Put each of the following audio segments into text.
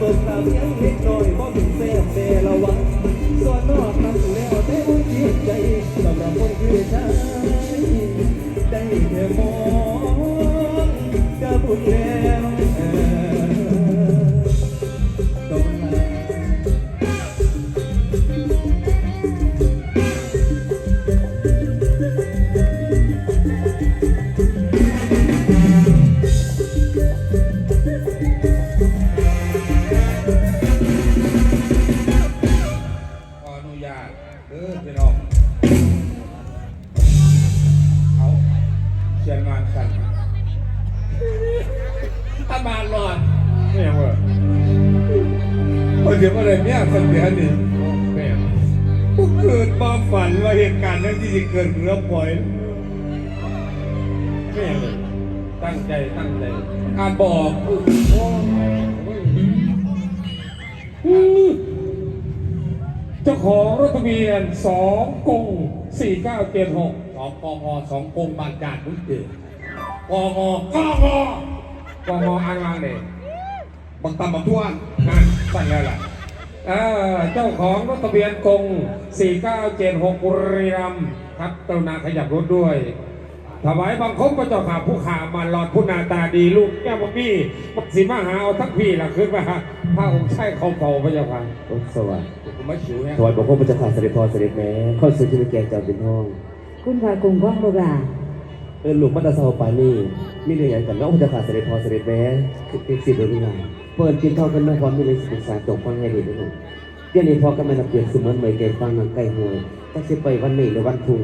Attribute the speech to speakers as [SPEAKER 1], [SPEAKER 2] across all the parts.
[SPEAKER 1] มา มาสั่นถ้ามาหอนไม่ยังวะพอเดี๋ยวอะไรเนี่
[SPEAKER 2] ยสันเดียนี่ผู้เกิดมาฝันว่าเหตุการณ์นั้นที่จะเกิดเรือปล่อยไม่ยังตั้ง
[SPEAKER 3] ใจตั้งใจอานบอก
[SPEAKER 4] เจ้าของรถทะเบียนสองกงสี่เก้าเจ็ดหก
[SPEAKER 3] องกงสองกงบางจากมุ้งเจอกงกง
[SPEAKER 4] กงกงอ่างวางเด็
[SPEAKER 3] บางตำบางทั่ว
[SPEAKER 4] นั่นสั่นแล้วล่ะเออเจ้าของรถทะเบียนกงสี่เก้าเจ็ดหกบุรีรัมย์ครับกรุณาขยับรถด้วยถวายบังคมพระเจ้าข่าผู้ขามาหลอดผู้หนาตาดีลูกแก้วมัมี่มักสีมาหาเอาทั้งพี่ล่ะขึ้นมาพระองค์ใช่เขาเผาพระเจ้าค่ะ
[SPEAKER 1] โอ้สวัสดี
[SPEAKER 3] ผมไม่ชิวเนี่ย
[SPEAKER 1] ถวายบอกว่าพระเจ้าข่าเสด็จพอเสด็จแม่เข้าสู่ที่แกงจำเป็นห้อง
[SPEAKER 5] คุณพากรุงก้องลูกหลา
[SPEAKER 1] เออหลวงมัตตาเซาปานี่มีเรื่องอย่างกันเนาะพระเจ้าข่าเสด็จพอเสด็จแม่คือเป็นสิทธิ์หรือไงเปิดกินข้าวกันเมื่อพร้อมมีเลยศึกษาจบฟังให้ดีด้วยหนูเดี๋ยวนี้พอกันมานับเปลี่ยนเสมือนเหมยเกยฟังนังไก่หวยตั้งสิไปวันนี้หรือวันพรุ่ง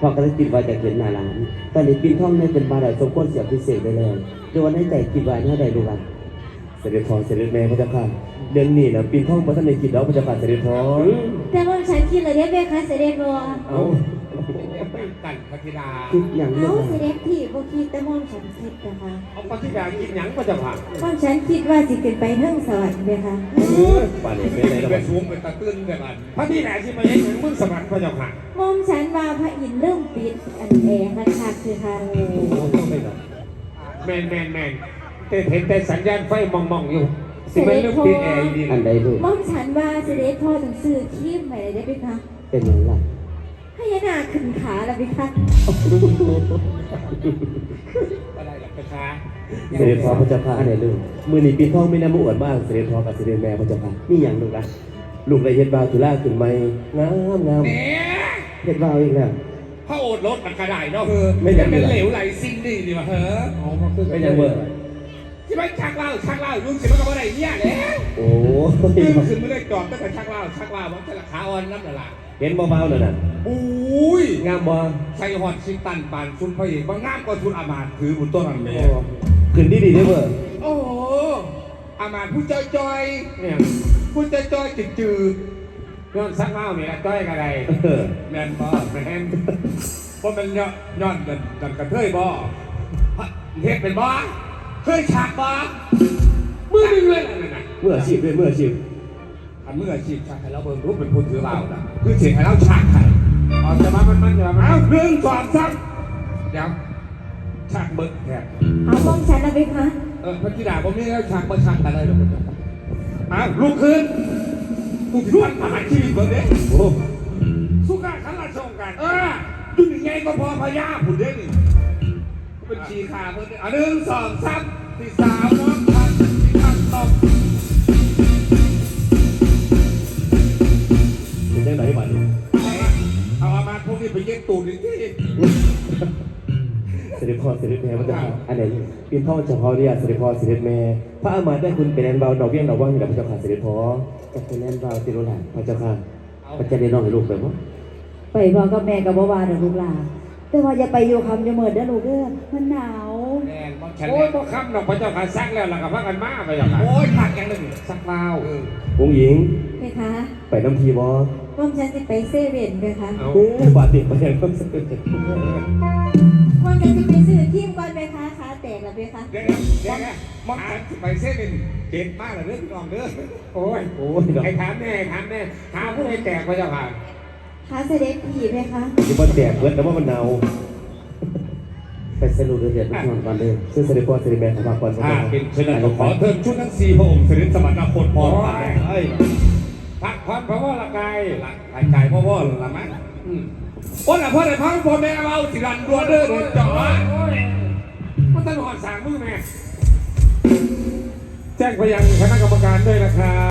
[SPEAKER 1] พอกันเลยคิดว่าจะเห็นหน้าหลานตอนนี้ปีนท่องในเป็นบาดาลสมควรเสียพิเศษได้แล้วโดยวันให้ใจคิดว่าน่าได้รู้กันเสด็จพอเสด็จแม่พระเจ้าข่าเรื่องนี้นะปีนท่องมาท่านในคิดแล้วพระเจ้าข่าเสด็จพอ
[SPEAKER 5] แต่ว่าฉันคิดเลยเนี่ยเบคะเสด็จบัว
[SPEAKER 1] เอา
[SPEAKER 3] ไม่กันพัทิดา
[SPEAKER 1] คิดอย่างเรื่อ
[SPEAKER 5] เอา
[SPEAKER 1] ง
[SPEAKER 5] เสด็จพี่บ่คิดแต่มองฉันคิดนะคะ
[SPEAKER 4] เอาปฏิญาณกินหยังพระเจ้าค่ะ
[SPEAKER 5] มองฉันคิดว่าสิขึ้นไปเทิงสวรรค์เบคะ
[SPEAKER 1] ป่านนี้ไม่
[SPEAKER 3] เป็น
[SPEAKER 1] ได้แล้ว
[SPEAKER 3] เป็นสูงเป็นตะตื้นแบบนั้น
[SPEAKER 4] พระที่ไหนที่มาเห็นอย่างมึงสวรรค์พระเจ้าค่ะ
[SPEAKER 5] มองฉันว่าพระอินทร์เริ่มปิดอันแอร์คักๆคือค่ะ
[SPEAKER 4] แมนแมนแมนแต่เห็นแต่สัญญาณไฟมองมองๆอยู่สิเป็นเรื่องติดแอร์อีกดี
[SPEAKER 1] อันใดลูก
[SPEAKER 5] มองฉันว่าเสด็จพ่อต้องซื้อครีมใหม่ได้ไหมคะ
[SPEAKER 1] เป็นอย่างไร
[SPEAKER 5] ให้ยานาขึ้นขาแล้วไหมคะ
[SPEAKER 3] อะไรหลักประชา
[SPEAKER 1] เสด็จพ่อพระเจ้าค่ะอันไหนลูกมือนี้ปีทองไม่น่ามาอวดบ้างเสด็จพ่อกับเสด็จแม่พระเจ้าค่ะนี่อย่างลูกละลูกได้เฮ็ดบาวตุลาขึ้นไหมงามงาม
[SPEAKER 3] เนี่ย
[SPEAKER 1] เฮ็ดบาวอีกแล้ว
[SPEAKER 3] พระโอษฐ์รถมันกระไดเนาะเออ
[SPEAKER 1] ไม่อยาก
[SPEAKER 3] เป็นเหลวไหลซิ่งดีนี่วะเฮ้อ
[SPEAKER 1] เป็นอย่างเบอร์
[SPEAKER 3] ที่ไม่ชักเล่าชักเล่าลุงสิมันก็บ่ได้เนี่ยแหละ
[SPEAKER 1] โอ้
[SPEAKER 3] ขึ้น
[SPEAKER 1] ย
[SPEAKER 3] ขึ้นไม่ได้จอดตั้งแต่ชักเล่าชักเล่ามันจะราคาอ่อนน้ำละละ
[SPEAKER 1] เห็นเบาๆนั่นน่ะ
[SPEAKER 3] อุ้ย
[SPEAKER 1] งามบ่
[SPEAKER 3] ใส่หอดชิงตันปานชุนพระเอกบางงามกว่าชุนอามาตย์ถือบุญต้นอันเม
[SPEAKER 1] โอ้ขึ้นดีดีๆเด้อเบอร์
[SPEAKER 3] โอ้โหอามาตย์ผู้จอยจอย
[SPEAKER 4] เนี่ย
[SPEAKER 3] ๆผู้จอยจอยจืดจืด
[SPEAKER 4] ย้อนสักเล่าเนี่ยจ้อยกระได
[SPEAKER 1] เออ
[SPEAKER 3] ๆแมนบ่แมนเพราะมันย้อนย้อนกันกันกระเทยบ่ฮะเฮ็ดเป็นบ่เคยฉากบ่มือหนึงเลยนั่นน่ะ
[SPEAKER 1] เมื่ออาชีพด้วยเมื่ออาชีพ
[SPEAKER 3] อันมืออาชีพฉากให้เราเบิ่งรูปเป็นผู้ถือเบาน่ะคือเสียงให้เราฉากให้
[SPEAKER 4] เอาจะมามันมันจะมา
[SPEAKER 3] เอาหนึ่งสองสามเดี๋ยวฉากเบิกแทบ
[SPEAKER 5] เอามองฉันแล้วไหมคะ
[SPEAKER 3] เออพระธิดาผมนี่แล้วฉากเบิกฉากกันเลยลูกอ้าวลุกขึ้นกูพิวัตประหารชีวิตเบิกเด้
[SPEAKER 1] โอ้
[SPEAKER 4] สุขาขันละชงกัน
[SPEAKER 3] เออจุดยังไงก็พอพญาผุนเด้นี่เป็นชีขาเพิ่นเด้อะหนึ่งสองสามที่สาว ตู
[SPEAKER 1] ด
[SPEAKER 3] อีกที
[SPEAKER 1] เสด็จพ่อเสด็จแม่พระเจ้าค่ะอันไหนลูกปีนท่อเฉพาะเรียกเสด็จพ่อเสด็จแม่พระอามาตย์ได้คุณเป็นแอนเบาดอกเบี้ยดอกว่างให้กับพระเจ้าค่ะเสด็จพ่อจะเป็นแอนเบาติโรหลานพระเจ้าค่ะพระเจ้าได้น้องให้ลูกแบบว่า
[SPEAKER 5] ไปพ่อกับแม่กับบ่าวาเด้อลูกหลานแต่ว่าอย่าไปอยู่คำอย่าเหมิดเด้อลูกเด้อมันหนาว
[SPEAKER 3] แน่นมองฉัน
[SPEAKER 4] โอ้ย
[SPEAKER 3] แน่
[SPEAKER 4] คำดอกพระเจ้าค่ะซักแล้วล่ะกับพระกันมาพระเจ้าค่ะ
[SPEAKER 3] โอ้ยขาดยังเลย
[SPEAKER 4] ซักเล่า
[SPEAKER 1] องค์หญิง
[SPEAKER 5] ไหมคะ
[SPEAKER 1] ไปน้ำทีบ อ
[SPEAKER 5] มองฉันสิไปเซเว่นไหมคะ
[SPEAKER 4] เอา
[SPEAKER 1] โอ้บาดเจ็บไปยังต้องเสด็จ
[SPEAKER 5] มองฉันสิไปซื้อครีมก่อนไหมคะขาแตกแล้วไหมคะ
[SPEAKER 3] เดี๋ยวนะเดี๋ยวนะมองฉันไปเส้นหนึ่งเจ็บมากเลยเรื่องน้องเด้อ
[SPEAKER 4] โอ้ย
[SPEAKER 1] โอ้ยดอก
[SPEAKER 4] ไอ้ถามแน่ถามแน่ถามผู้ใดแตกพระเจ้าค่ะ
[SPEAKER 5] ขาเสด็จผีไหมคะ
[SPEAKER 1] ที่มันแดดเบิดแล้วว่ามันหนาวไปสรุปเดือดทุกคนก่อนเลยซึ่งเสด็จพ่อเสด็จแม่ขอพาก่อน
[SPEAKER 3] ถ้าเป็นเช่นนั้นก็ขอเทิญชุดทั้งสี่พระองค์เสด็จสมณพลพรไปเอ้ย
[SPEAKER 4] พักพักเพราะว่าละกาย
[SPEAKER 3] หลักหายใจพ่อพ่อละมั้งอืมโอ้ยละพ่อเลยพ่อพ่อแม่เอาสิรันดัวเด้อเด้อจ่อ
[SPEAKER 4] โอ้ยมันต้องหอดสามมือแม่แจ้งไปยังคณะกรรมการด้วยนะครับ